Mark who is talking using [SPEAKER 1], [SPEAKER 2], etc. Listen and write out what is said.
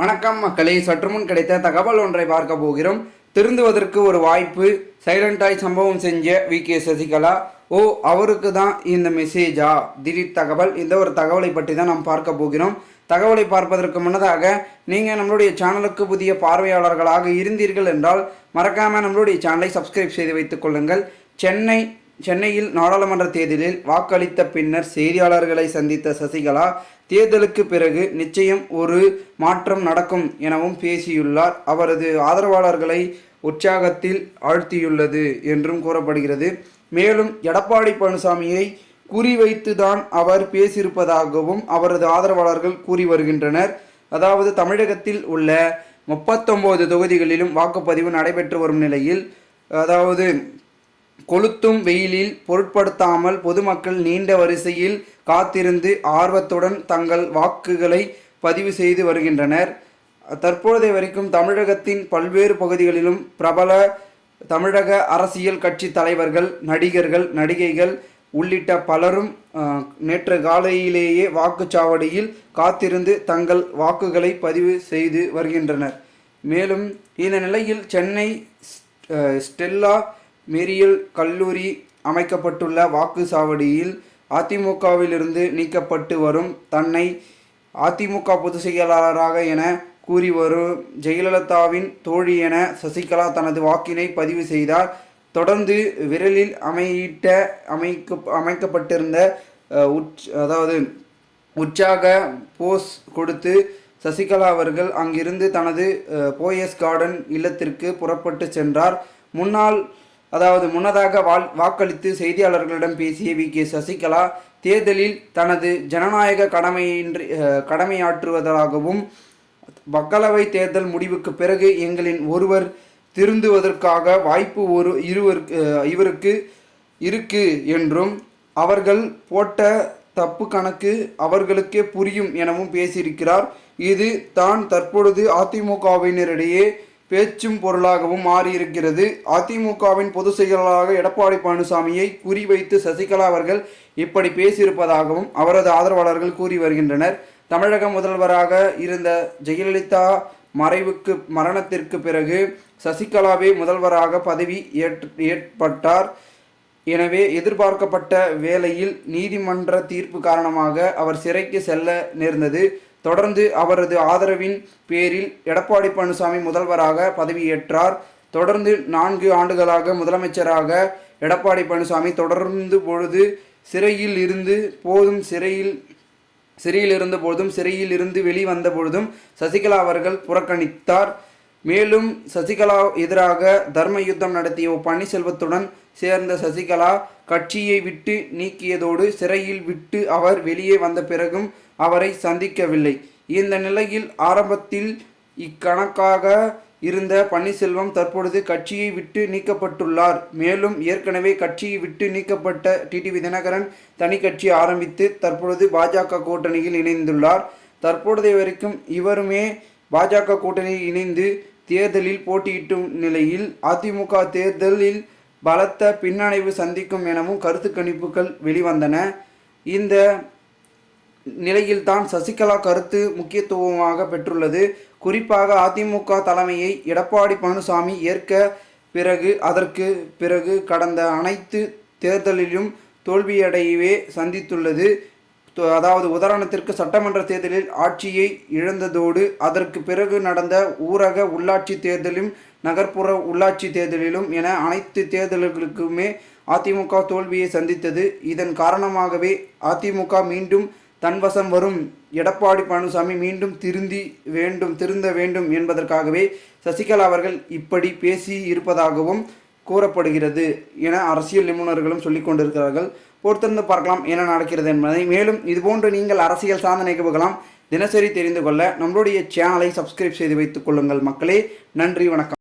[SPEAKER 1] வணக்கம் மக்களே சற்று முன் கிடைத்த தகவல் ஒன்றை பார்க்க போகிறோம். திருந்துவதற்கு ஒரு வாய்ப்பு சைலண்டாய் சம்பவம் செஞ்ச வி. கே. சசிகலா. ஓ அவருக்கு தான் இந்த மெசேஜா திடீர் தகவல் இந்த ஒரு தகவலை பற்றி தான் நாம் பார்க்க போகிறோம். தகவலை பார்ப்பதற்கு முன்னதாக நீங்கள் நம்மளுடைய சேனலுக்கு புதிய பார்வையாளர்களாக இருந்தீர்கள் என்றால் மறக்காமல் நம்மளுடைய சேனலை சப்ஸ்கிரைப் செய்து வைத்துக் கொள்ளுங்கள். சென்னை சென்னையில் நாடாளுமன்ற தேர்தலில் வாக்களித்த பின்னர் செய்தியாளர்களை சந்தித்த சசிகலா தேர்தலுக்கு பிறகு நிச்சயம் ஒரு மாற்றம் நடக்கும் எனவும் பேசியுள்ளார். அவரது ஆதரவாளர்களை உற்சாகத்தில் ஆழ்த்தியுள்ளது என்றும் கூறப்படுகிறது. மேலும் எடப்பாடி பழனிசாமியை குறிவைத்துதான் அவர் பேசியிருப்பதாகவும் அவரது ஆதரவாளர்கள் கூறி வருகின்றனர். அதாவது தமிழகத்தில் உள்ள முப்பத்தொம்போது தொகுதிகளிலும் வாக்குப்பதிவு நடைபெற்று வரும் நிலையில் அதாவது கொளுத்தும் வெயிலில் பொருட்படுத்தாமல் பொதுமக்கள் நீண்ட வரிசையில் காத்திருந்து ஆர்வத்துடன் தங்கள் வாக்குகளை பதிவு செய்து வருகின்றனர். தற்போதைய வரைக்கும் தமிழகத்தின் பல்வேறு பகுதிகளிலும் பிரபல தமிழக அரசியல் கட்சி தலைவர்கள் நடிகர்கள் நடிகைகள் உள்ளிட்ட பலரும் நேற்று காலையிலேயே வாக்குச்சாவடியில் காத்திருந்து தங்கள் வாக்குகளை பதிவு செய்து வருகின்றனர். மேலும் இந்த நிலையில் சென்னை ஸ்டெல்லா மெரியல் கல்லூரி அமைக்கப்பட்டுள்ள வாக்குச்சாவடியில் அதிமுகவிலிருந்து நீக்கப்பட்டு வரும் தன்னை அதிமுக பொதுச் செயலாளராக என கூறி வரும் ஜெயலலிதாவின் தோழி என சசிகலா தனது வாக்கினை பதிவு செய்தார். தொடர்ந்து விரலில் அமையிட்ட அமைக்க அமைக்கப்பட்டிருந்த உச் அதாவது உற்சாக போஸ் கொடுத்து சசிகலா அவர்கள் அங்கிருந்து தனது போயஸ் கார்டன் இல்லத்திற்கு புறப்பட்டு சென்றார். முன்னாள் அதாவது முன்னதாக வால் வாக்களித்து செய்தியாளர்களிடம் பேசிய வி. கே. சசிகலா தேர்தலில் தனது ஜனநாயக கடமையின்றி கடமையாற்றுவதாகவும் மக்களவை தேர்தல் முடிவுக்கு பிறகு எங்களின் ஒருவர் திருந்துவதற்காக வாய்ப்பு ஒரு இருவர் இவருக்கு இருக்கு என்றும் அவர்கள் போட்ட தப்பு கணக்கு அவர்களுக்கே புரியும் எனவும் பேசியிருக்கிறார். இது தான் தற்பொழுது அதிமுகவினரிடையே பேச்சும் பொருளாகவும் மாறியிருக்கிறது. அதிமுகவின் பொதுச் செயலாளராக எடப்பாடி பழனிசாமியை குறிவைத்து சசிகலா அவர்கள் இப்படி பேசியிருப்பதாகவும் அவரது ஆதரவாளர்கள் கூறி வருகின்றனர். தமிழக முதல்வராக இருந்த ஜெயலலிதா மறைவுக்கு மரணத்திற்கு பிறகு சசிகலாவே முதல்வராக பதவி ஏற்று ஏற்பட்டார். எனவே எதிர்பார்க்கப்பட்ட வேளையில் நீதிமன்ற தீர்ப்பு காரணமாக அவர் சிறைக்கு செல்ல நேர்ந்தது. தொடர்ந்து அவரது ஆதரவின் பேரில் எடப்பாடி பழனிசாமி முதல்வராக பதவியேற்றார். தொடர்ந்து நான்கு ஆண்டுகளாக முதலமைச்சராக எடப்பாடி பழனிசாமி தொடர்ந்து பொழுது சிறையில் இருந்து போதும் சிறையில் சிறையில் இருந்த சிறையில் இருந்து வெளிவந்த பொழுதும் சசிகலா அவர்கள் புறக்கணித்தார். மேலும் சசிகலா எதிராக தர்ம யுத்தம் நடத்திய ஓ பன்னீர்செல்வத்துடன் சேர்ந்த சசிகலா கட்சியை விட்டு நீக்கியதோடு சிறையில் விட்டு அவர் வெளியே வந்த பிறகும் அவரை சந்திக்கவில்லை. இந்த நிலையில் ஆரம்பத்தில் இக்கணக்காக இருந்த பன்னீர்செல்வம் தற்பொழுது கட்சியை விட்டு நீக்கப்பட்டுள்ளார். மேலும் ஏற்கனவே கட்சியை விட்டு நீக்கப்பட்ட டிடிவி தினகரன் தனி கட்சி ஆரம்பித்து தற்பொழுது பாஜக கூட்டணியில் இணைந்துள்ளார். தற்பொழுதைய வரைக்கும் இவருமே பாஜக கூட்டணியில் இணைந்து தேர்தலில் போட்டியிட்டும் நிலையில் அதிமுக தேர்தலில் பலத்த பின்னடைவு சந்திக்கும் எனவும் கருத்து கணிப்புகள் வெளிவந்தன. இந்த நிலையில்தான் சசிகலா கருத்து முக்கியத்துவமாக பெற்றுள்ளது. குறிப்பாக அதிமுக தலைமையை எடப்பாடி பழனிசாமி ஏற்க பிறகு அதற்கு பிறகு கடந்த அனைத்து தேர்தலிலும் தோல்வியடையவே சந்தித்துள்ளது. அதாவது உதாரணத்திற்கு சட்டமன்ற தேர்தலில் ஆட்சியை இழந்ததோடு அதற்கு பிறகு நடந்த ஊரக உள்ளாட்சி தேர்தலும் நகர்ப்புற உள்ளாட்சி தேர்தலிலும் என அனைத்து தேர்தல்களுக்குமே அதிமுக தோல்வியை சந்தித்தது. இதன் காரணமாகவே அதிமுக மீண்டும் தன்வசம் வரும். எடப்பாடி பழனிசாமி மீண்டும் திருந்தி வேண்டும் திருந்த வேண்டும் என்பதற்காகவே சசிகலா அவர்கள் இப்படி பேசி இருப்பதாகவும் கூறப்படுகிறது என அரசியல் நிபுணர்களும் சொல்லிக் கொண்டிருக்கிறார்கள். பொறுத்திருந்து பார்க்கலாம் என்ன நடக்கிறது என்பதை. மேலும் இதுபோன்று நீங்கள் அரசியல் சார்ந்த நிகழ்வுகளாம் தினசரி தெரிந்து கொள்ள நம்மளுடைய சேனலை சப்ஸ்கிரைப் செய்து வைத்துக் கொள்ளுங்கள் மக்களே. நன்றி வணக்கம்.